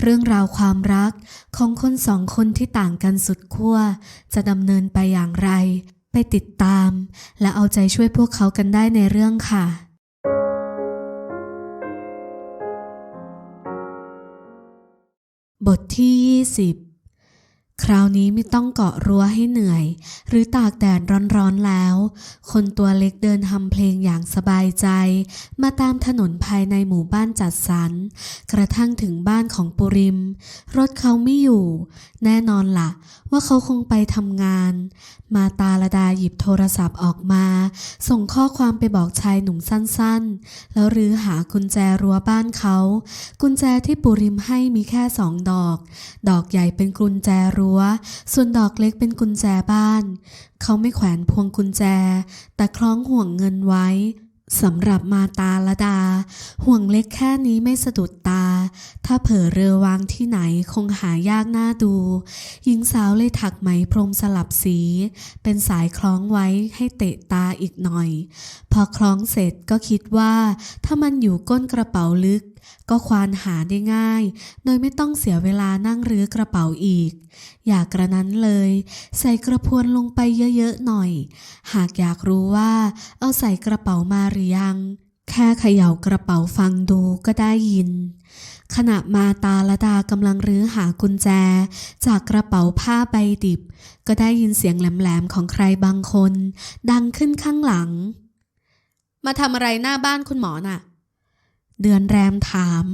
เรื่องราวความรักของคนสองคนที่ต่างกันสุดขั้วจะดำเนินไปอย่างไร ไปติดตาม และเอาใจช่วยพวกเขากันได้ในเรื่องค่ะ บทที่ 20 คราวนี้ไม่ต้องเกาะรั้วให้เหนื่อย หรือตากแดดร้อนๆแล้ว คนตัวเล็กเดินทำเพลงอย่างสบายใจ มาตามถนนภายในหมู่บ้านจัดสรร กระทั่งถึงบ้านของปุริม รถเขาไม่อยู่ แน่นอนละ่ะ ว่าเขาคงไปทำงาน มาตาลดาหยิบโทรศัพท์ออกมา ส่งข้อความไปบอกชายหนุ่มสั้นๆ แล้วรื้อหากุญแจรั้วบ้านเขา กุญแจที่ปุริมให้มีแค่สองดอก ดอกใหญ่เป็นกุญแจรั้วส่วนดอกเล็กเป็นกุญแจบ้าน เขาไม่แขวนพวงกุญแจ แต่คล้องห่วงเงินไว้สำหรับมาตาละดา ห่วงเล็กแค่นี้ไม่สะดุดตา ถ้าเผลอเรือวางที่ไหนคงหายากหน้าดู หญิงสาวเลยถักไหมพรมสลับสี เป็นสายคล้องไว้ให้เตะตาอีกหน่อย พอคล้องเสร็จก็คิดว่า ถ้ามันอยู่ก้นกระเป๋าลึก ก็ควานหาได้ง่าย โดยไม่ต้องเสียเวลานั่งรื้อกระเป๋าอีก อยากกระนั้นเลย ใส่กระพวนลงไปเยอะๆหน่อย หากอยากรู้ว่า เอาใส่กระเป๋ามาหรือยัง แค่เขย่ากระเป๋าฟังดูก็ได้ยิน ขณะมาตาละดากำลังรื้อหากุญแจ จากกระเป๋าผ้าใบดิบ ก็ได้ยินเสียงแหลมๆของใครบางคน ดังขึ้นข้างหลัง มาทำอะไรหน้าบ้านคุณหมอน่ะ เดือนแรมถาม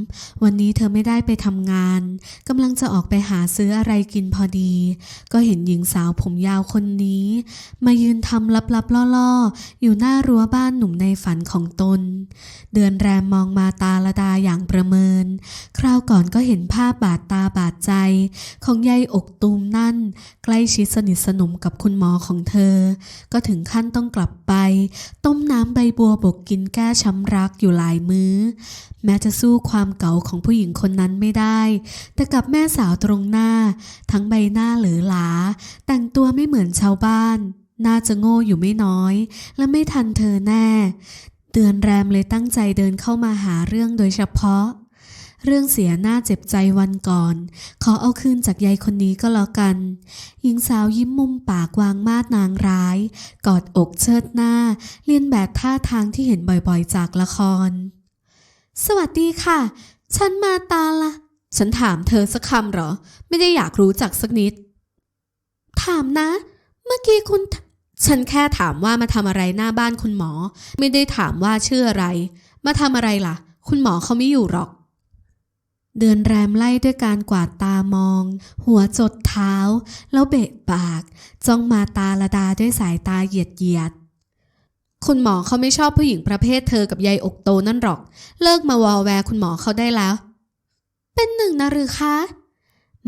วันนี้เธอไม่ได้ไปทำงานกำลังจะออกไปหาซื้ออะไรกินพอดี ก็เห็นหญิงสาวผมยาวคนนี้ มายืนทำลับๆล่อๆ อยู่หน้ารั้วบ้านหนุ่มในฝันของตน เดือนแรมมองมาตาละดาอย่างประเมิน คราวก่อนก็เห็นภาพบาดตาบาดใจ ของยายอกตูมนั่น ใกล้ชิดสนิทสนมกับคุณหมอของเธอ ก็ถึงขั้นต้องกลับไป ต้มน้ำใบบัวบกกินแก้ช้ำรักอยู่หลายมื้อแม้จะสู้ความเก๋าของผู้หญิงคนนั้นไม่ได้ แต่กับแม่สาวตรงหน้า ทั้งใบหน้าเหลือหลา แต่งตัวไม่เหมือนชาวบ้าน น่าจะโง่อยู่ไม่น้อย และไม่ทันเธอแน่เดือนแรมเลยตั้งใจเดินเข้ามาหาเรื่องโดยเฉพาะ เรื่องเสียหน้าเจ็บใจวันก่อน ขอเอาคืนจากยายคนนี้ก็แล้วกัน หญิงสาวยิ้มมุมปากวางมาดนางร้าย กอดอกเชิดหน้า เลียนแบบท่าทางที่เห็นบ่อยๆจากละคร สวัสดีค่ะ ฉันมาตาละฉันถามเธอสักคำเหรอ ไม่ได้อยากรู้จักสักนิด ถามนะ เมื่อกี้คุณ ฉันแค่ถามว่ามาทำอะไรหน้าบ้านคุณหมอ ไม่ได้ถามว่าชื่ออะไร มาทำอะไรล่ะ คุณหมอเขาไม่อยู่หรอก เดือนแรมไล่ด้วยการกวาดตามอง หัวจดเท้า แล้วเบะปาก จ้องมาตาละดาด้วยสายตาเหยียดเหยียด คุณหมอเขาไม่ชอบผู้หญิงประเภทเธอกับยายอกโตนั่นหรอก เลิกมาวอลแวร์คุณหมอเขาได้แล้ว เป็นหนึ่งนะหรือคะ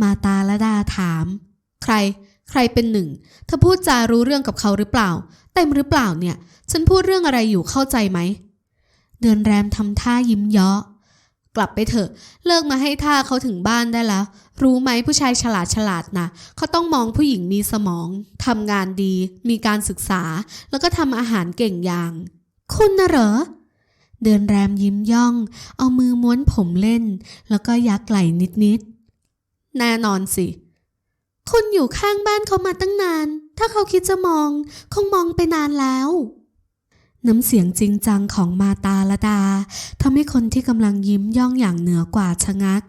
มาตาละดาถาม ใคร ใครเป็นหนึ่ง เธอพูดจารู้เรื่องกับเขาหรือเปล่า เต็มหรือเปล่าเนี่ย ฉันพูดเรื่องอะไรอยู่เข้าใจไหม เดือนแรมทำท่ายิ้มเยาะ กลับไปเถอะ เลิกมาให้ท่าเขาถึงบ้านได้แล้ว รู้ไหมผู้ชายฉลาดฉลาดนะเขาต้องมองผู้หญิงมีสมองทำงานดี มีการศึกษา แล้วก็ทำอาหารเก่งอย่าง คุณนะเหรอ เดือนแรมยิ้มย่อง เอามือม้วนผมเล่น แล้วก็ยักไหล่นิดๆแน่นอนสิ คุณอยู่ข้างบ้านเขามาตั้งนาน ถ้าเขาคิดจะมอง คงมองไปนานแล้ว น้ำเสียงจริงจังของมาตาละดาทำให้คนที่กำลังยิ้มย่องอย่างเหนือกว่าชะงัก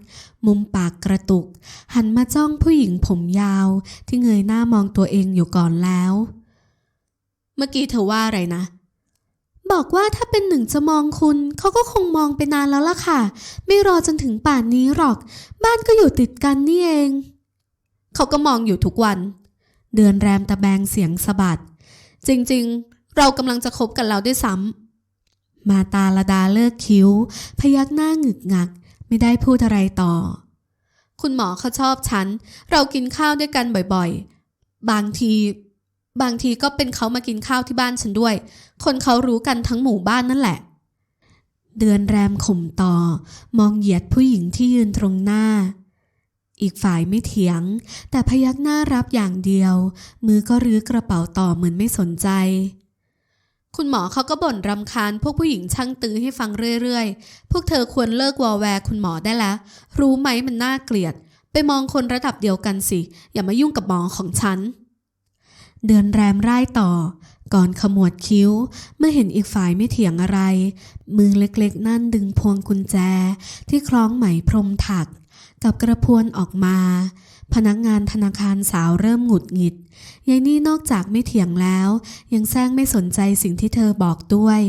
มุมปากกระตุก หันมาจ้องผู้หญิงผมยาว ที่เงยหน้ามองตัวเองอยู่ก่อนแล้ว เมื่อกี้เธอว่าอะไรนะ บอกว่าถ้าเป็นหนึ่งจะมองคุณ เขาก็คงมองไปนานแล้วล่ะค่ะ ไม่รอจนถึงป่านนี้หรอก บ้านก็อยู่ติดกันนี่เอง เขาก็มองอยู่ทุกวัน เดือนแรมตะแบงเสียงสะบัดจริง เรากำลังจะคบกันแล้วด้วยซ้ำมาตาละดาเลิกคิ้ว พยักหน้าหงึกงัก ไม่ได้พูดอะไรต่อ คุณหมอเขาชอบฉัน เรากินข้าวด้วยกันบ่อยๆ บางที บางทีก็เป็นเขามากินข้าวที่บ้านฉันด้วย คนเขารู้กันทั้งหมู่บ้านนั่นแหละ เดือนแรมข่มต่อ มองเหยียดผู้หญิงที่ยืนตรงหน้าอีกฝ่ายไม่เถียง แต่พยักหน้ารับอย่างเดียว มือก็รื้อกระเป๋าต่อเหมือนไม่สนใจ คุณหมอเขาก็บ่นรำคาญพวกผู้หญิงช่างตื้อให้ฟังเรื่อยๆ พวกเธอควรเลิกวอแวร์คุณหมอได้แล้ว รู้ไหมมันน่าเกลียด ไปมองคนระดับเดียวกันสิ อย่ามายุ่งกับหมอของฉัน เดือนแรมไร่ต่อ ก่อนขมวดคิ้ว เมื่อเห็นอีกฝ่ายไม่เถียงอะไร มือเล็กๆ นั่นดึงพวงกุญแจที่คล้องไหมพรมถัก กับกระพวนออกมา พนักงานธนาคารสาวเริ่มหงุดหงิด ยายนี่นอกจากไม่เถียงแล้ว ยังแซงไม่สนใจสิ่งที่เธอบอกด้วย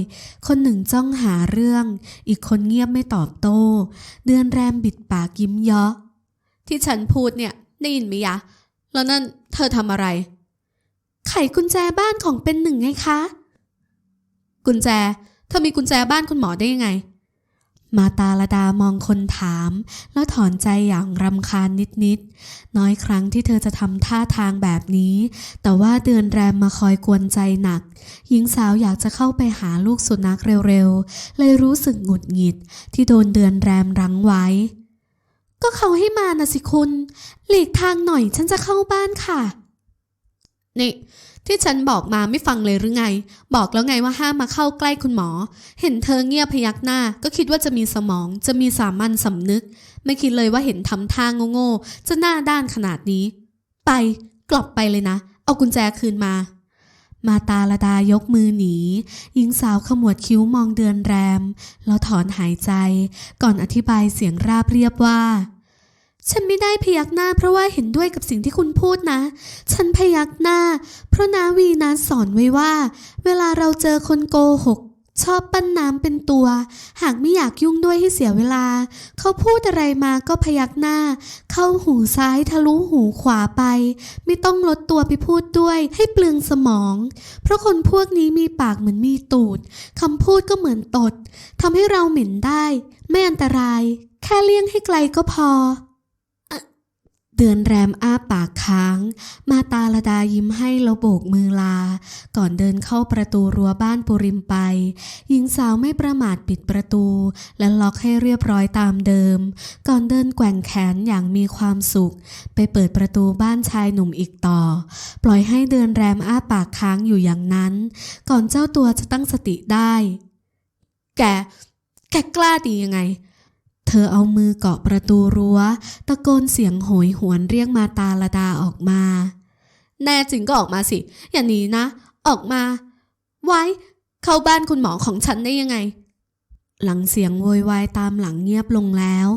คนหนึ่งจ้องหาเรื่อง อีกคนเงียบไม่ตอบโต้ เดือนแรมบิดปากยิ้มเยาะ ที่ฉันพูดเนี่ยได้ยินไหมยะ แล้วนั่นเธอทำอะไร ไขกุญแจบ้านของเป็นหนึ่งไงคะ กุญแจ เธอมีกุญแจบ้านคุณหมอได้ยังไง มาตาลดามองคนถาม แล้วถอนใจอย่างรำคาญนิดๆ น้อยครั้งที่เธอจะทำท่าทางแบบนี้ แต่ว่าเดือนแรมมาคอยกวนใจหนัก หญิงสาวอยากจะเข้าไปหาลูกสุนัขเร็วๆ เลยรู้สึกหงุดหงิด ที่โดนเดือนแรมรั้งไว้ ก็เขาให้มานะสิคุณ หลีกทางหน่อยฉันจะเข้าบ้านค่ะ นี่ ที่ฉันบอกมาไม่ฟังเลยหรือไง บอกแล้วไงว่าห้ามมาเข้าใกล้คุณหมอ เห็นเธอเงียบพยักหน้า ก็คิดว่าจะมีสมอง จะมีสามัญสำนึก ไม่คิดเลยว่าเห็นทำท่าโง่ๆจะหน้าด้านขนาดนี้ ไป กลับไปเลยนะ เอากุญแจคืนมา มาตาลดายกมือหนีหญิงสาวขมวดคิ้วมองเดือนแรม แล้วถอนหายใจ ก่อนอธิบายเสียงราบเรียบว่า ฉันไม่ได้พยักหน้าเพราะว่าเห็นด้วยกับสิ่งที่คุณพูดนะ ฉันพยักหน้า เพราะนาวีนาสอนไว้ว่า เวลาเราเจอคนโกหก ชอบปั้นน้ำเป็นตัว หากไม่อยากยุ่งด้วยให้เสียเวลา เขาพูดอะไรมาก็พยักหน้า เข้าหูซ้ายทะลุหูขวาไป ไม่ต้องลดตัวไปพูดด้วยให้เปลืองสมอง เพราะคนพวกนี้มีปากเหมือนมีตูดคำพูดก็เหมือนตดทำให้เราเหม็นได้ ไม่อันตราย แค่เลี่ยงให้ไกลก็พอ เดือนแรมอ้าปากค้าง มาตาลดายิ้มให้แล้วโบกมือลา ก่อนเดินเข้าประตูรั้วบ้านปุริมไป หญิงสาวไม่ประมาทปิดประตู และล็อกให้เรียบร้อยตามเดิม ก่อนเดินแกว่งแขนอย่างมีความสุข ไปเปิดประตูบ้านชายหนุ่มอีกต่อ ปล่อยให้เดือนแรมอ้าปากค้างอยู่อย่างนั้น ก่อนเจ้าตัวจะตั้งสติได้ แก แกกล้าดียังไง เธอเอามือเกาะประตูรั้ว ตะโกนเสียงโหยหวนเรียกมาตาละดาออกมา แน่จริงก็ออกมาสิ อย่าหนีนะ ออกมา ไว้ เข้าบ้านคุณหมอของฉันได้ยังไง หลังเสียงโวยวายตามหลังเงียบลงแล้ว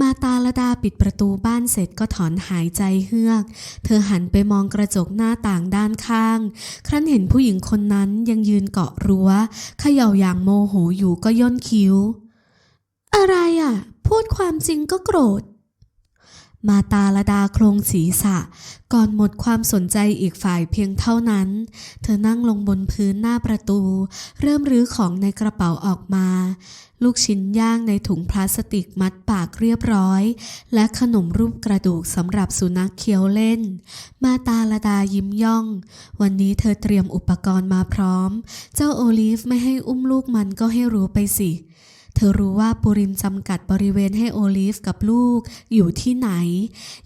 มาตาละดาปิดประตูบ้านเสร็จก็ถอนหายใจเฮือก เธอหันไปมองกระจกหน้าต่างด้านข้าง ครั้นเห็นผู้หญิงคนนั้นยังยืนเกาะรั้วเขย่าอย่างโมโหอยู่ก็ย่นคิ้ว อะไรอะ พูดความจริงก็โกรธ มาตาลดาโครงศีรษะ ก่อนหมดความสนใจอีกฝ่ายเพียงเท่านั้น เธอนั่งลงบนพื้นหน้าประตู เริ่มรื้อของในกระเป๋าออกมา ลูกชิ้นย่างในถุงพลาสติกมัดปากเรียบร้อย และขนมรูปกระดูกสำหรับสุนัขเคี้ยวเล่น มาตาลดายิ้มย่อง วันนี้เธอเตรียมอุปกรณ์มาพร้อม เจ้าโอลิฟไม่ให้อุ้มลูกมันก็ให้รู้ไปสิเเธอรู้ว่าปุริมจำกัดบริเวณให้โอลิฟกับลูกอยู่ที่ไหน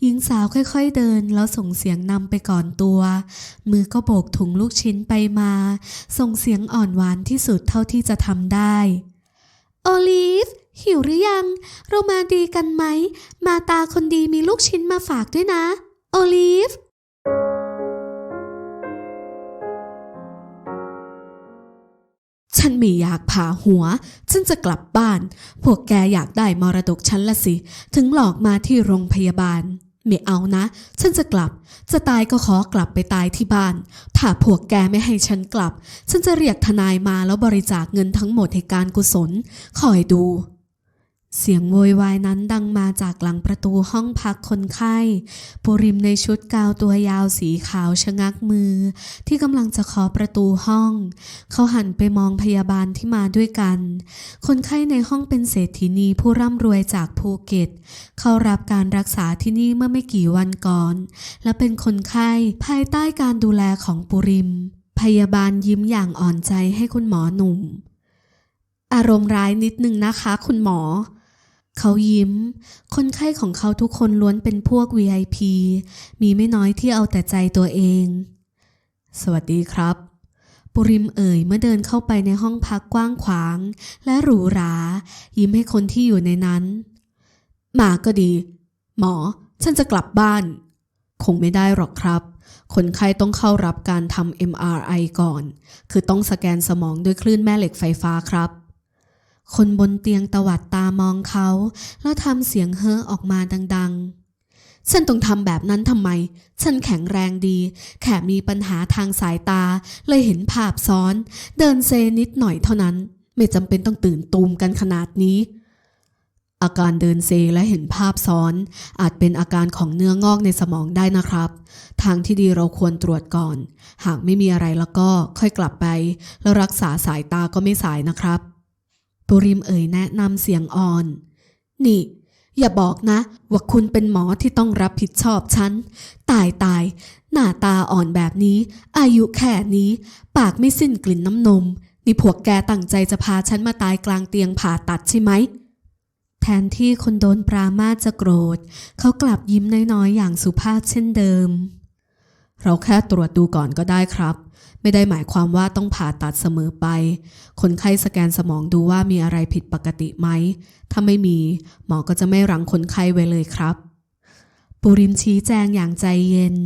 หญิงสาวค่อยๆเดินแล้วส่งเสียงนำไปก่อนตัว มือก็โบกถุงลูกชิ้นไปมา ส่งเสียงอ่อนหวานที่สุดเท่าที่จะทำได้ โอลิฟ หิวหรือยัง เรามาดีกันไหม มาตาคนดีมีลูกชิ้นมาฝากด้วยนะ โอลิฟ ฉันไม่อยากผ่าหัว ฉันจะกลับบ้าน พวกแกอยากได้มรดกฉันละสิ ถึงหลอกมาที่โรงพยาบาล ไม่เอานะ ฉันจะกลับ จะตายก็ขอกลับไปตายที่บ้าน ถ้าพวกแกไม่ให้ฉันกลับ ฉันจะเรียกทนายมาแล้วบริจาคเงินทั้งหมดให้การกุศล คอยดู เสียงโวยวายนั้นดังมาจากหลังประตูห้องพักคนไข้ ปุริมในชุดกาวตัวยาวสีขาวชะงักมือ ที่กำลังจะเคาะประตูห้อง เขาหันไปมองพยาบาลที่มาด้วยกัน คนไข้ในห้องเป็นเศรษฐินีผู้ร่ำรวยจากภูเก็ต เขารับการรักษาที่นี่เมื่อไม่กี่วันก่อน และเป็นคนไข้ภายใต้การดูแลของปุริม พยาบาลยิ้มอย่างอ่อนใจให้คุณหมอหนุ่ม อารมณ์ร้ายนิดนึงนะคะ คุณหมอ เขายิ้ม คนไข้ของเขาทุกคนล้วนเป็นพวก VIP มีไม่น้อยที่เอาแต่ใจตัวเอง สวัสดีครับ ปุริมเอ่ยเมื่อเดินเข้าไปในห้องพักกว้างขวาง และหรูหรา ยิ้มให้คนที่อยู่ในนั้น มาก็ดี หมอ ฉันจะกลับบ้าน คงไม่ได้หรอกครับ คนไข้ต้องเข้ารับการทำ MRI ก่อน คือต้องสแกนสมองด้วยคลื่นแม่เหล็กไฟฟ้าครับ คนบนเตียงตวัดตามองเขา แล้วทำเสียงเฮ้อออกมาดัง ๆ ฉันต้องทำแบบนั้นทำไม ฉันแข็งแรงดี แค่มีปัญหาทางสายตา เลยเห็นภาพซ้อน เดินเซนิดหน่อยเท่านั้น ไม่จำเป็นต้องตื่นตูมกันขนาดนี้ อาการเดินเซและเห็นภาพซ้อน อาจเป็นอาการของเนื้องอกในสมองได้นะครับ ทางที่ดีเราควรตรวจก่อน หากไม่มีอะไรแล้วก็ค่อยกลับไป แล้วรักษาสายตาก็ไม่สายนะครับ ปุริมเอ่ยแนะนำเสียงอ่อน นี่ อย่าบอกนะ ว่าคุณเป็นหมอที่ต้องรับผิดชอบฉัน ตายตาย หน้าตาอ่อนแบบนี้ อายุแค่นี้ ปากไม่สิ้นกลิ่นน้ำนม นี่พวกแกตั้งใจจะพาฉันมาตายกลางเตียงผ่าตัดใช่ไหมแทนที่คนโดนปรามาจะโกรธ เขากลับยิ้มน้อยๆ อย่างสุภาพเช่นเดิม เราแค่ตรวจดูก่อนก็ได้ครับ ไม่ได้หมายความว่าต้องผ่าตัดเสมอไป คนไข้สแกนสมองดูว่ามีอะไรผิดปกติไหม ถ้าไม่มี หมอก็จะไม่รังคนไข้ไว้เลยครับ ปุริมชี้แจงอย่างใจเย็น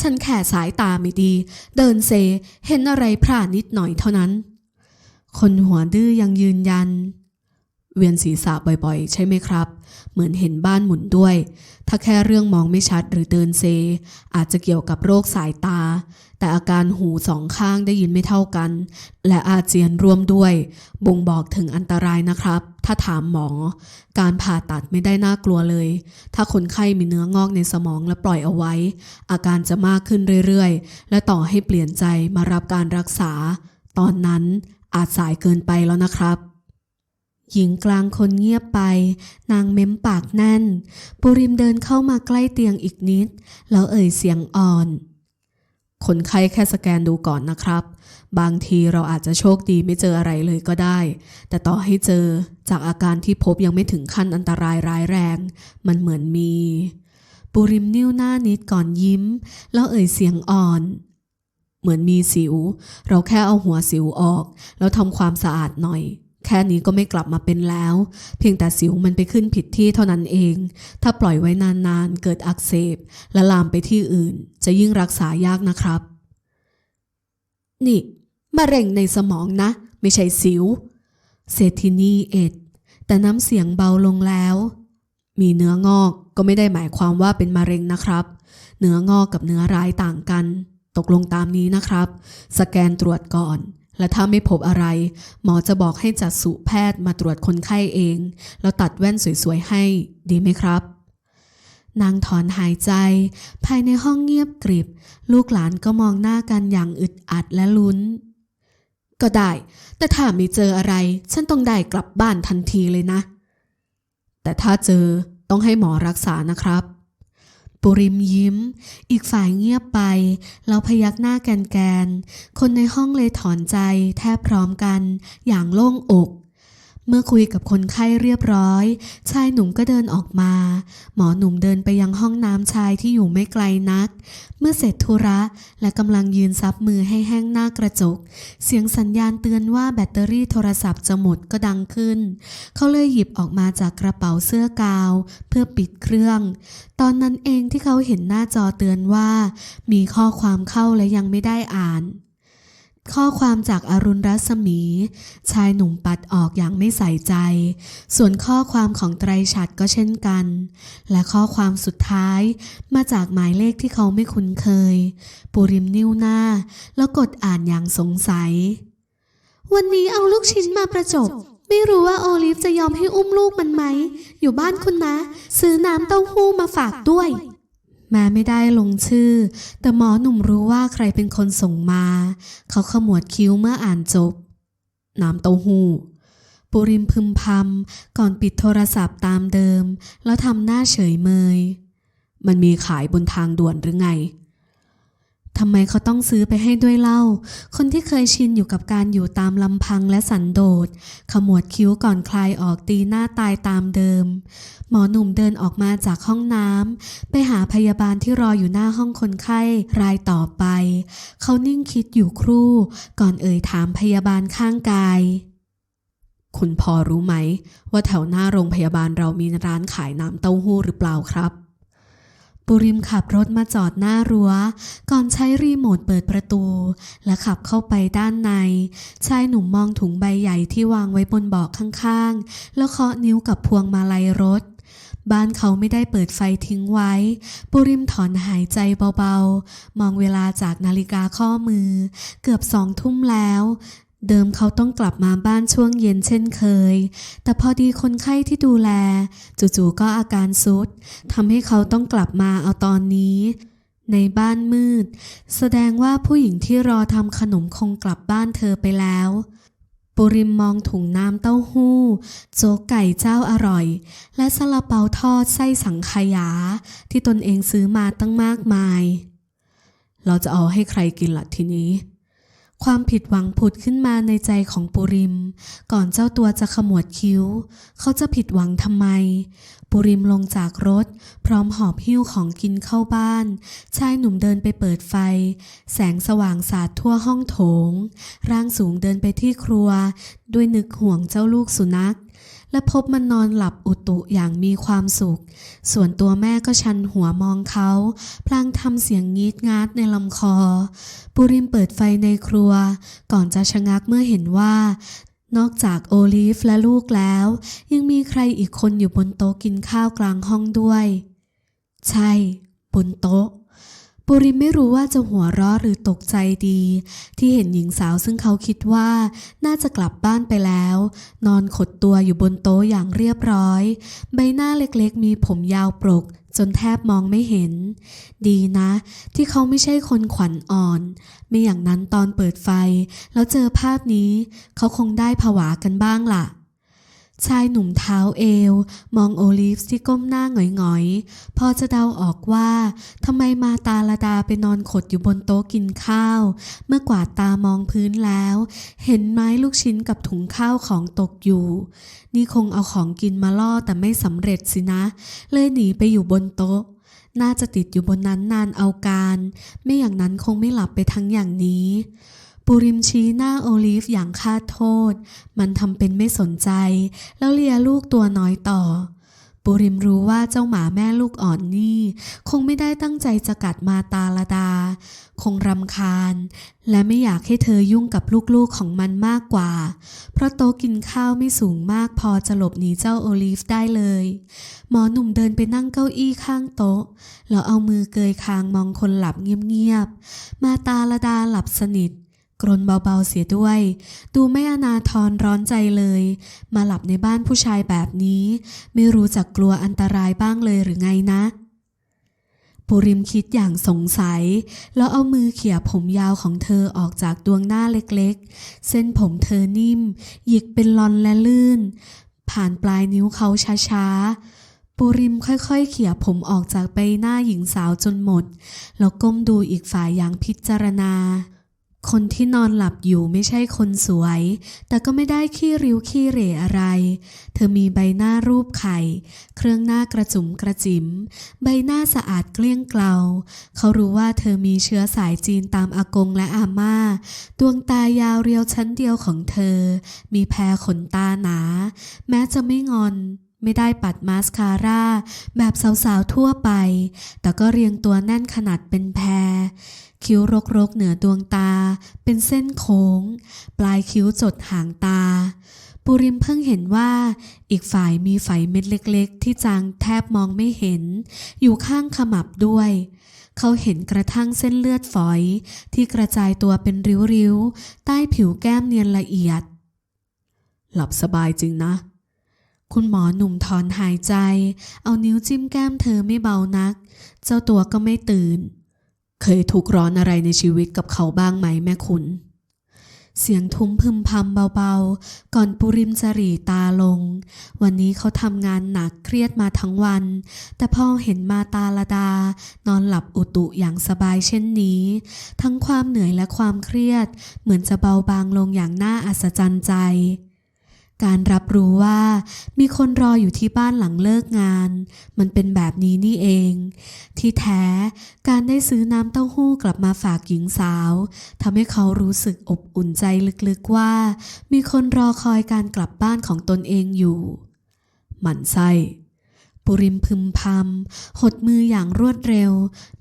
ฉันแค่สายตาไม่ดี เดินเซ เห็นอะไรพร่านิดหน่อยเท่านั้น คนหัวดื้อยังยืนยัน เวียนศีรษะบ่อยๆ ใช่ไหมครับ เหมือนเห็นบ้านหมุนด้วย ถ้าแค่เรื่องมองไม่ชัดหรือเดินเซ อาจจะเกี่ยวกับโรคสายตา แต่อาการหูสองข้างได้ยินไม่เท่ากัน และอาเจียนร่วมด้วย บ่งบอกถึงอันตรายนะครับ ถ้าถามหมอ การผ่าตัดไม่ได้น่ากลัวเลย ถ้าคนไข้มีเนื้องอกในสมองและปล่อยเอาไว้ อาการจะมากขึ้นเรื่อยๆ และต่อให้เปลี่ยนใจมารับการรักษา ตอนนั้นอาจสายเกินไปแล้วนะครับ หญิงกลางคนเงียบไป นางเม้มปากแน่น ปุริมเดินเข้ามาใกล้เตียงอีกนิด แล้วเอ่ยเสียงอ่อน คนไข้แค่สแกนดูก่อนนะครับ บางทีเราอาจจะโชคดีไม่เจออะไรเลยก็ได้ แต่ต่อให้เจอจากอาการที่พบยังไม่ถึงขั้นอันตรายร้ายแรง มันเหมือนมี ปุริมนิ้วหน้านิดก่อนยิ้ม แล้วเอ่ยเสียงอ่อนเหมือนมีสิว เราแค่เอาหัวสิวออก แล้วทำความสะอาดหน่อย แค่นี้ก็ไม่กลับมาเป็นแล้ว เพียงแต่สิวมันไปขึ้นผิดที่เท่านั้นเอง ถ้าปล่อยไว้นานๆ เกิดอักเสบ และลามไปที่อื่น จะยิ่งรักษายากนะครับ นี่มะเร็งในสมองนะ ไม่ใช่สิว เศรษฐินีเอ็ด แต่น้ำเสียงเบาลงแล้ว มีเนื้องอกก็ไม่ได้หมายความว่าเป็นมะเร็งนะครับ เนื้องอกกับเนื้อร้ายต่างกัน ตกลงตามนี้นะครับ สแกนตรวจก่อน และถ้าไม่พบอะไร หมอจะบอกให้จัดสุแพทย์มาตรวจคนไข้เอง แล้วตัดแว่นสวยๆให้ ดีไหมครับ นางถอนหายใจ ภายในห้องเงียบกริบ ลูกหลานก็มองหน้ากันอย่างอึดอัดและลุ้น ก็ได้ แต่ถ้าไม่เจออะไร ฉันต้องได้กลับบ้านทันทีเลยนะ แต่ถ้าเจอต้องให้หมอรักษานะครับ ปุริมยิ้ม อีกฝ่ายเงียบไป แล้วพยักหน้าแกนแกน คนในห้องเลยถอนใจแทบพร้อมกัน อย่างโล่งอก เมื่อคุยกับคนไข้เรียบร้อย ชายหนุ่มก็เดินออกมา หมอหนุ่มเดินไปยังห้องน้ำชายที่อยู่ไม่ไกลนัก เมื่อเสร็จธุระและกำลังยืนซับมือให้แห้งหน้ากระจก เสียงสัญญาณเตือนว่าแบตเตอรี่โทรศัพท์จะหมดก็ดังขึ้น เขาเลยหยิบออกมาจากกระเป๋าเสื้อกาว เพื่อปิดเครื่อง ตอนนั้นเองที่เขาเห็นหน้าจอเตือนว่า มีข้อความเข้าและยังไม่ได้อ่าน ข้อความจากอรุณรัศมี ชายหนุ่มปัดออกอย่างไม่ใส่ใจ ส่วนข้อความของไตรฉัตรก็เช่นกัน และข้อความสุดท้ายมาจากหมายเลขที่เขาไม่คุ้นเคยปูริมนิ้วหน้า แล้วกดอ่านอย่างสงสัย วันนี้เอาลูกชิ้นมาประจบ ไม่รู้ว่าโอลิฟจะยอมให้อุ้มลูกมันไหม อยู่บ้านคุณนะ ซื้อน้ำเต้าหู้มาฝากด้วย แม้ไม่ได้ลงชื่อ แต่หมอหนุ่มรู้ว่าใครเป็นคนส่งมา เขาขมวดคิ้วเมื่ออ่านจบ น้ำเต้าหู้ ปุริมพึมพำก่อนปิดโทรศัพท์ตามเดิม แล้วทำหน้าเฉยเมย มันมีขายบนทางด่วนหรือไง ทำไมเขาต้องซื้อไปให้ด้วยเล่า คนที่เคยชินอยู่กับการอยู่ตามลำพังและสันโดษ ขมวดคิ้วก่อนคลายออกตีหน้าตายตามเดิม หมอหนุ่มเดินออกมาจากห้องน้ำไปหาพยาบาลที่รออยู่หน้าห้องคนไข้รายต่อไป เขานิ่งคิดอยู่ครู่ ก่อนเอ่ยถามพยาบาลข้างกาย คุณพอรู้ไหม ว่าแถวหน้าโรงพยาบาลเรามีร้านขายน้ำเต้าหู้หรือเปล่าครับ ปุริมขับรถมาจอดหน้ารั้ว ก่อนใช้รีโมทเปิดประตู และขับเข้าไปด้านใน ชายหนุ่มมองถุงใบใหญ่ที่วางไว้บนเบาะข้างๆ แล้วเคาะนิ้วกับพวงมาลัยรถ บ้านเขาไม่ได้เปิดไฟทิ้งไว้ ปุริมถอนหายใจเบาๆ มองเวลาจากนาฬิกาข้อมือ เกือบสองทุ่มแล้ว เดิมเขาต้องกลับมาบ้านช่วงเย็นเช่นเคย แต่พอดีคนไข้ที่ดูแล จู่ๆก็อาการซุดทำให้เขาต้องกลับมาเอาตอนนี้ ในบ้านมืด แสดงว่าผู้หญิงที่รอทำขนมคงกลับบ้านเธอไปแล้ว ปุริมมองถุงน้ำเต้าหู้ โจ๊กไก่เจ้าอร่อย และซาลาเปาทอดไส้สังขยา ที่ตนเองซื้อมาตั้งมากมาย เราจะเอาให้ใครกินล่ะทีนี้ ความผิดหวังผุดขึ้นมาในใจของปุริม ก่อนเจ้าตัวจะขมวดคิ้ว เขาจะผิดหวังทำไม ปุริมลงจากรถ พร้อมหอบหิ้วของกินเข้าบ้าน ชายหนุ่มเดินไปเปิดไฟ แสงสว่างสาดทั่วห้องโถง ร่างสูงเดินไปที่ครัว ด้วยนึกห่วงเจ้าลูกสุนัข และพบมันนอนหลับอุตุอย่างมีความสุข ส่วนตัวแม่ก็ชันหัวมองเขา พลางทำเสียงงีดงาดในลำคอ ปุริมเปิดไฟในครัว ก่อนจะชะงักเมื่อเห็นว่า นอกจากโอลิฟและลูกแล้ว ยังมีใครอีกคนอยู่บนโต๊ะกินข้าวกลางห้องด้วย ใช่ บนโต๊ะ ปุริมไม่รู้ว่าจะหัวเราะหรือตกใจดี ที่เห็นหญิงสาวซึ่งเขาคิดว่า น่าจะกลับบ้านไปแล้ว นอนขดตัวอยู่บนโต๊ะอย่างเรียบร้อย ใบหน้าเล็กๆ มีผมยาวปรก จนแทบมองไม่เห็น ดีนะ ที่เขาไม่ใช่คนขวัญอ่อน ไม่อย่างนั้นตอนเปิดไฟ แล้วเจอภาพนี้ เขาคงได้ผวากันบ้างล่ะ ชายหนุ่มเท้าเอว มองโอลิฟที่ก้มหน้าหงอยๆ พอจะเดาออกว่าทำไมมาตาลาดาไปนอนขดอยู่บนโต๊ะกินข้าว เมื่อกวาดตามองพื้นแล้ว เห็นไม้ลูกชิ้นกับถุงข้าวของตกอยู่ นี่คงเอาของกินมาล่อแต่ไม่สำเร็จสินะ เลยหนีไปอยู่บนโต๊ะ น่าจะติดอยู่บนนั้นนานเอาการ ไม่อย่างนั้นคงไม่หลับไปทั้งอย่างนี้ ปูริมชี้หน้าโอลิฟอย่างคาดโทษ มันทำเป็นไม่สนใจ แล้วเลียลูกตัวน้อยต่อปูริมรู้ว่าเจ้าหมาแม่ลูกอ่อนนี่ คงไม่ได้ตั้งใจจะกัดมาตาลดา คงรำคาญ และไม่อยากให้เธอยุ่งกับลูกๆของมันมากกว่า เพราะโต๊ะกินข้าวไม่สูงมากพอจะหลบหนีเจ้าโอลิฟได้เลย หมอหนุ่มเดินไปนั่งเก้าอี้ข้างโต๊ะ แล้วเอามือเกยคางมองคนหลับเงียบๆ มาตาลดาหลับสนิท กรนเบาๆเสียด้วย ดูไม่อนาทรร้อนใจเลย มาหลับในบ้านผู้ชายแบบนี้ ไม่รู้จักกลัวอันตรายบ้างเลยหรือไงนะปุริมคิดอย่างสงสัย แล้วเอามือเขี่ยผมยาวของเธอออกจากดวงหน้าเล็กๆ เส้นผมเธอนิ่ม หยิกเป็นลอนและลื่น ผ่านปลายนิ้วเขาช้าๆ ปุริมค่อยๆ เขี่ยผมออกจากใบหน้าหญิงสาวจนหมด แล้วก้มดูอีกฝ่ายอย่างพิจารณา คนที่นอนหลับอยู่ไม่ใช่คนสวย แต่ก็ไม่ได้ขี้ริ้วขี้เหร่อะไร เธอมีใบหน้ารูปไข่ เครื่องหน้ากระจุมกระจิ๋มใบหน้าสะอาดเกลี้ยงเกลา เขารู้ว่าเธอมีเชื้อสายจีนตามอากงและอาม่า ดวงตายาวเรียวชั้นเดียวของเธอ มีแพรขนตาหนา แม้จะไม่งอน ไม่ได้ปัดมาสคาร่าแบบสาวๆทั่วไป แต่ก็เรียงตัวแน่นขนาดเป็นแพร คิ้วรกๆเหนือดวงตา เป็นเส้นโค้ง ปลายคิ้วจดหางตา ปุริมเพิ่งเห็นว่า อีกฝ่ายมีไฝเม็ดเล็กๆ ที่จางแทบมองไม่เห็น อยู่ข้างขมับด้วย เขาเห็นกระทั่งเส้นเลือดฝอย ที่กระจายตัวเป็นริ้วๆ ใต้ผิวแก้มเนียนละเอียด หลับสบายจริงนะ คุณหมอหนุ่มถอนหายใจ เอานิ้วจิ้มแก้มเธอไม่เบานัก เจ้าตัวก็ไม่ตื่น เคยถูกร้อนอะไรในชีวิตกับเขาบ้างไหมแม่คุณ เสียงทุ้มพึมพำเบาๆ ก่อนปุริมจรีตาลง วันนี้เขาทำงานหนักเครียดมาทั้งวัน แต่พอเห็นมาตาลดา นอนหลับอุตุอย่างสบายเช่นนี้ ทั้งความเหนื่อยและความเครียด เหมือนจะเบาบางลงอย่างน่าอัศจรรย์ใจ การรับรู้ว่ามีคนรออยู่ที่บ้านหลังเลิกงาน มันเป็นแบบนี้นี่เอง ที่แท้การได้ซื้อน้ำเต้าหู้กลับมาฝากหญิงสาวทำให้เขารู้สึกอบอุ่นใจลึกๆว่า มีคนรอคอยการกลับบ้านของตนเองอยู่ หมั่นไส้ ปุริมพึมพำหดมืออย่างรวดเร็ว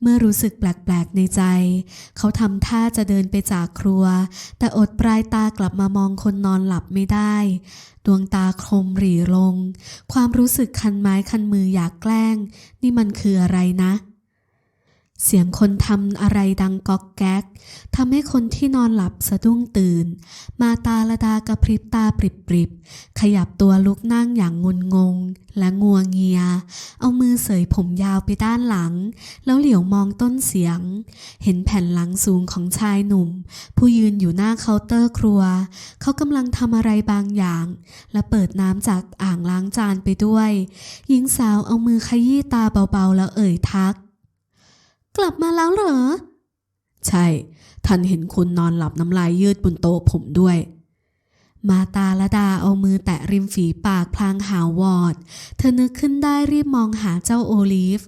เมื่อรู้สึกแปลกๆในใจ เขาทำท่าจะเดินไปจากครัว แต่อดปลายตากลับมามองคนนอนหลับไม่ได้ ดวงตาคมหรี่ลง ความรู้สึกคันไม้คันมืออยากแกล้ง นี่มันคืออะไรนะเเสียงคนทำอะไรดังก๊อกแก๊กทำให้คนที่นอนหลับสะดุ้งตื่น มาตาละดากระพริบตาปริบๆ ขยับตัวลุกนั่งอย่างงุนงง และงัวเงีย เอามือเสยผมยาวไปด้านหลัง แล้วเหลียวมองต้นเสียง เห็นแผ่นหลังสูงของชายหนุ่ม ผู้ยืนอยู่หน้าเคาน์เตอร์ครัว เขากำลังทำอะไรบางอย่าง และเปิดน้ำจากอ่างล้างจานไปด้วย หญิงสาวเอามือขยี้ตาเบาๆแล้วเอ่ยทัก กลับมาแล้วเหรอ ใช่ ท่านเห็นคุณนอนหลับน้ำลายยืดบนโต๊ะผมด้วย มาตาละดาเอามือแตะริมฝีปากพลางหาวอด เธอนึกขึ้นได้รีบมองหาเจ้าโอลีฟ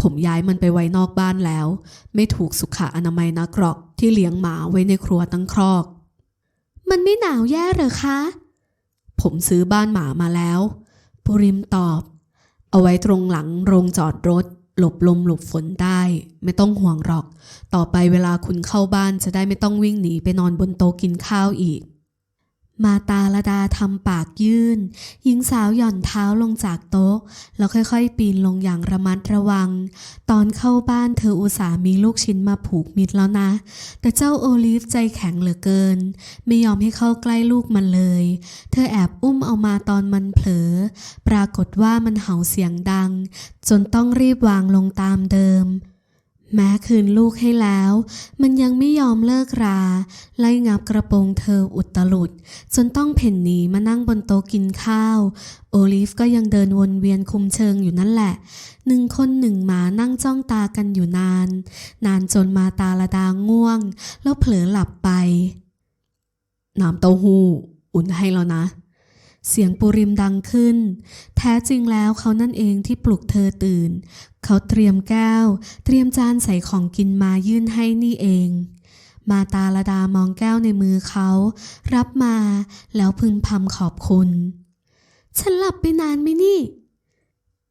ผมย้ายมันไปไว้นอกบ้านแล้ว ไม่ถูกสุขอนามัยนักหรอกที่เลี้ยงหมาไว้ในครัวตั้งครอก มันไม่หนาวแย่เหรอคะ ผมซื้อบ้านหมามาแล้วปุริมตอบ เอาไว้ตรงหลังโรงจอดรถ หลบลมหลบฝนได้ ไม่ต้องห่วงหรอก ต่อไปเวลาคุณเข้าบ้านจะได้ไม่ต้องวิ่งหนีไปนอนบนโต๊ะกินข้าวอีก มาตาละดาทำปากยื่น หญิงสาวหย่อนเท้าลงจากโต๊ะ แล้วค่อยๆ ปีนลงอย่างระมัดระวัง ตอนเข้าบ้านเธออุตส่าห์มีลูกชิ้นมาผูกมิดแล้วนะ แต่เจ้าโอลิฟใจแข็งเหลือเกิน ไม่ยอมให้เข้าใกล้ลูกมันเลย เธอแอบอุ้มเอามาตอนมันเผลอ ปรากฏว่ามันเห่าเสียงดัง จนต้องรีบวางลงตามเดิม แม้คืนลูกให้แล้ว มันยังไม่ยอมเลิกรา ไล่งับกระโปรงเธออุตลุด จนต้องเพ่นหนีมานั่งบนโต๊ะกินข้าว โอลิฟก็ยังเดินวนเวียนคุมเชิงอยู่นั่นแหละ หนึ่งคนหนึ่งหมานั่งจ้องตากันอยู่นาน นานจนมาตาละดาง่วง แล้วเผลอหลับไป น้ำเต้าหู้ อุ่นให้แล้วนะ เสียงปุริมดังขึ้น แท้จริงแล้วเขานั่นเองที่ปลุกเธอตื่น เขาเตรียมแก้ว เตรียมจานใส่ของกินมายื่นให้นี่เอง มาตาลดามองแก้วในมือเขา รับมาแล้วพึมพำขอบคุณ ฉันหลับไปนานไหมนี่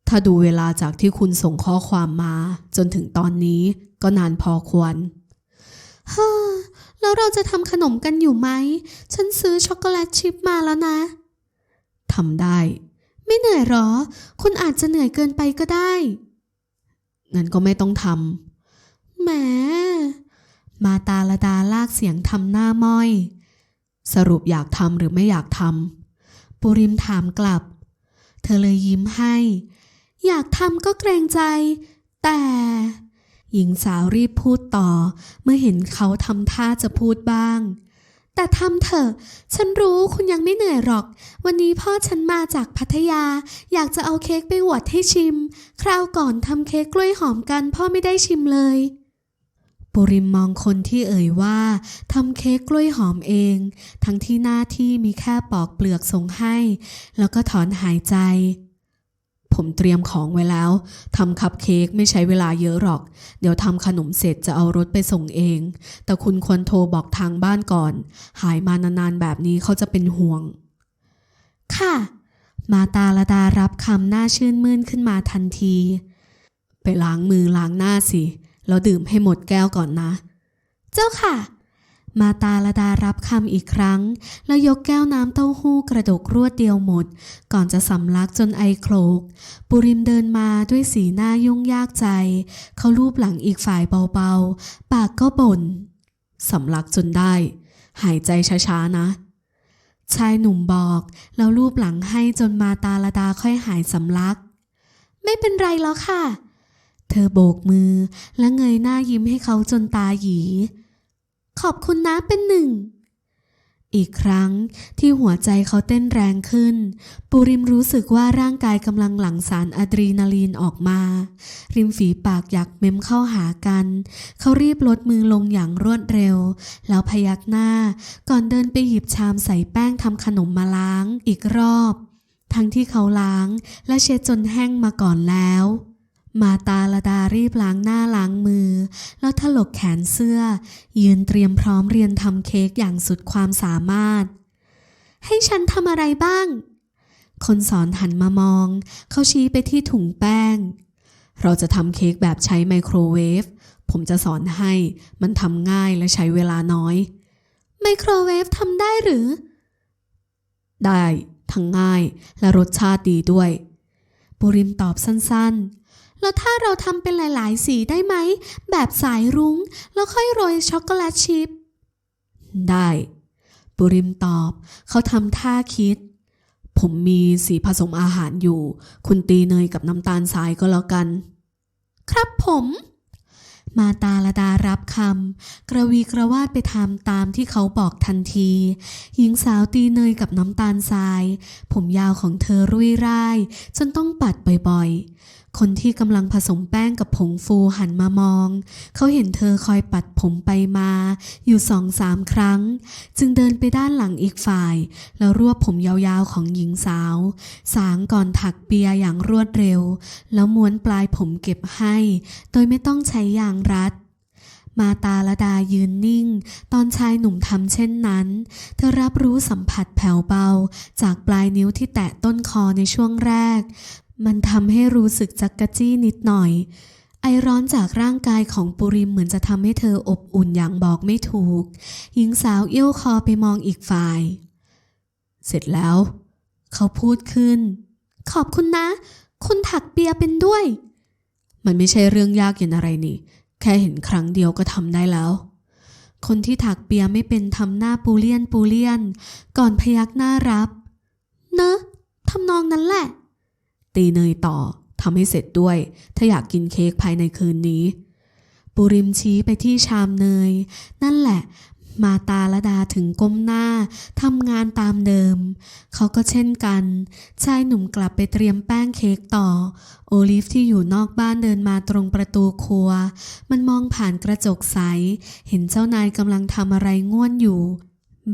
ถ้าดูเวลาจากที่คุณส่งข้อความมา จนถึงตอนนี้ก็นานพอควรฮ่าแล้วเราจะทำขนมกันอยู่ไหม ฉันซื้อช็อกโกแลตชิพมาแล้วนะ ทำได้ ไม่เหนื่อยหรอ คุณอาจจะเหนื่อยเกินไปก็ได้ งั้นก็ไม่ต้องทำแหม มาตาลดาลากเสียงทำหน้าม้อย สรุปอยากทำหรือไม่อยากทำปุริมถามกลับ เธอเลยยิ้มให้ อยากทำก็เกรงใจ แต่หญิงสาวรีบพูดต่อ เมื่อเห็นเขาทำท่าจะพูดบ้าง แต่ทำเถอะ ฉันรู้คุณยังไม่เหนื่อยหรอก วันนี้พ่อฉันมาจากพัทยา อยากจะเอาเค้กไปอวดให้ชิม คราวก่อนทำเค้กกล้วยหอมกันพ่อไม่ได้ชิมเลย ปุริมมองคนที่เอ่ยว่าทำเค้กกล้วยหอมเอง ทั้งที่หน้าที่มีแค่ปอกเปลือกส่งให้ แล้วก็ถอนหายใจ ผมเตรียมของไว้แล้วทำคัพเค้กไม่ใช้เวลาเยอะหรอก เดี๋ยวทำขนมเสร็จจะเอารถไปส่งเอง แต่คุณควรโทรบอกทางบ้านก่อน หายมานานๆแบบนี้เขาจะเป็นห่วง ค่ะ มาตาละดารับคำหน้าชื่นมื่นขึ้นมาทันที ไปล้างมือล้างหน้าสิ แล้วดื่มให้หมดแก้วก่อนนะ เจ้าค่ะ มาตาละดารับคำอีกครั้ง แล้วยกแก้วน้ำเต้าหู้กระดกรวดเดียวหมด ก่อนจะสำลักจนไอโคลก ปุริมเดินมาด้วยสีหน้ายุ่งยากใจ เขาลูบหลังอีกฝ่ายเบาๆ ปากก็บ่นสำลักจนได้ หายใจช้าๆ นะ ชายหนุ่มบอกแล้วรูปหลังให้จนมาตาลดาค่อยหายสำลัก ไม่เป็นไรแล้วค่ะ เธอโบกมือและเงยหน้ายิ้มให้เขาจนตาหยี ขอบคุณนะเป็นหนึ่ง อีกครั้งที่หัวใจเขาเต้นแรงขึ้น ปูริมรู้สึกว่าร่างกายกำลังหลั่งสารอะดรีนาลีนออกมา ริมฝีปากอยากเม้มเข้าหากัน เขารีบลดมือลงอย่างรวดเร็ว แล้วพยักหน้า ก่อนเดินไปหยิบชามใส่แป้งทำขนมมาล้างอีกรอบ ทั้งที่เขาล้างและเช็ดจนแห้งมาก่อนแล้ว มาตาลดารีบล้างหน้าล้างมือ แล้วถลกแขนเสื้อ ยืนเตรียมพร้อมเรียนทำเค้กอย่างสุดความสามารถ ให้ฉันทำอะไรบ้าง คนสอนหันมามอง เขาชี้ไปที่ถุงแป้ง เราจะทำเค้กแบบใช้ไมโครเวฟ ผมจะสอนให้มันทำง่ายและใช้เวลาน้อย ไมโครเวฟทำได้หรือ ได้ ทั้งง่ายและรสชาติดีด้วยปุริมตอบสั้นๆ แล้วถ้าเราทำเป็นหลาย ๆ สีได้ไหม แบบสายรุง้ง แล้วค่อยโรยช็อกโกแลตชิพ ได้ปุริมตอบ เขาทำท่าคิด ผมมีสีผสมอาหารอยู่ คุณตีเนยกับน้ำตาลทรายก็แล้วกัน ครับผม มาตาลดารับคำ กระวีกระวาดไปทำตามที่เขาบอกทันที หญิงสาวตีเนยกับน้ำตาลทราย ผมยาวของเธอรุ่ยร่าย จนต้องปัดบ่อยๆ คนที่กำลังผสมแป้งกับผงฟูหันมามอง เขาเห็นเธอคอยปัดผมไปมา อยู่สองสามครั้ง จึงเดินไปด้านหลังอีกฝ่าย แล้วรวบผมยาวๆของหญิงสาว สางก่อนถักเปียอย่างรวดเร็ว แล้วม้วนปลายผมเก็บให้ โดยไม่ต้องใช้ยางรัดมาตาละดายืนนิ่ง ตอนชายหนุ่มทำเช่นนั้น เธอรับรู้สัมผัสแผ่วเบา จากปลายนิ้วที่แตะต้นคอในช่วงแรก มันทำให้รู้สึกจักกะจี้นิดหน่อย ไอร้อนจากร่างกายของปุริมเหมือนจะทำให้เธออบอุ่นอย่างบอกไม่ถูก หญิงสาวเอี้ยวคอไปมองอีกฝ่าย เสร็จแล้ว เขาพูดขึ้น ขอบคุณนะ คุณถักเปียเป็นด้วย มันไม่ใช่เรื่องยากเย็นอะไรนี่ แค่เห็นครั้งเดียวก็ทำได้แล้ว คนที่ถักเปียไม่เป็นทำหน้าปูเลียนปูเลียน ก่อนพยักหน้ารับ เนอะทำนองนั้นแหละ ตีเนยต่อทำให้เสร็จด้วย ถ้าอยากกินเค้กภายในคืนนี้ปูริมชี้ไปที่ชามเนย นั่นแหละ มาตาละดาถึงก้มหน้าทำงานตามเดิม เขาก็เช่นกันชายหนุ่มกลับไปเตรียมแป้งเค้กต่อ โอลิฟที่อยู่นอกบ้านเดินมาตรงประตูครัว มันมองผ่านกระจกใส เห็นเจ้านายกำลังทำอะไรง่วนอยู่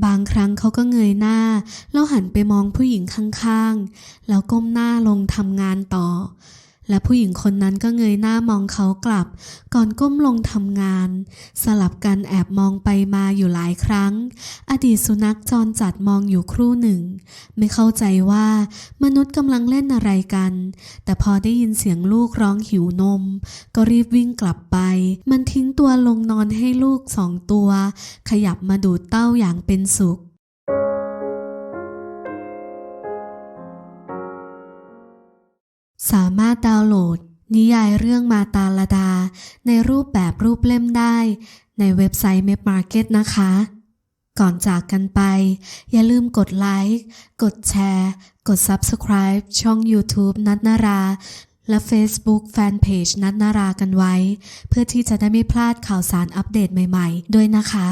บางครั้งเขาก็เงยหน้า แล้วหันไปมองผู้หญิงข้างๆ แล้วก้มหน้าลงทำงานต่อ และผู้หญิงคนนั้นก็เงยหน้ามองเขากลับ ก่อนก้มลงทำงาน สลับกันแอบมองไปมาอยู่หลายครั้ง อดีตสุนัขจรจัดมองอยู่ครู่หนึ่ง ไม่เข้าใจว่ามนุษย์กำลังเล่นอะไรกัน แต่พอได้ยินเสียงลูกร้องหิวนม ก็รีบวิ่งกลับไป มันทิ้งตัวลงนอนให้ลูกสองตัว ขยับมาดูดเต้าอย่างเป็นสุข สามารถดาวน์โหลด นิยายเรื่องมาตาลดา ในรูปแบบรูปเล่มได้ ในเว็บไซต์ m a p Market นะคะ ก่อนจากกันไป อย่าลืมกดไลค์กดแชร์ กด Subscribe ช่อง YouTube นัทนารา และ Facebook Fanpage นัทนารากันไว้ เพื่อที่จะได้ไม่พลาดข่าวสารอัปเดตใหม่ ๆ ด้วยนะคะ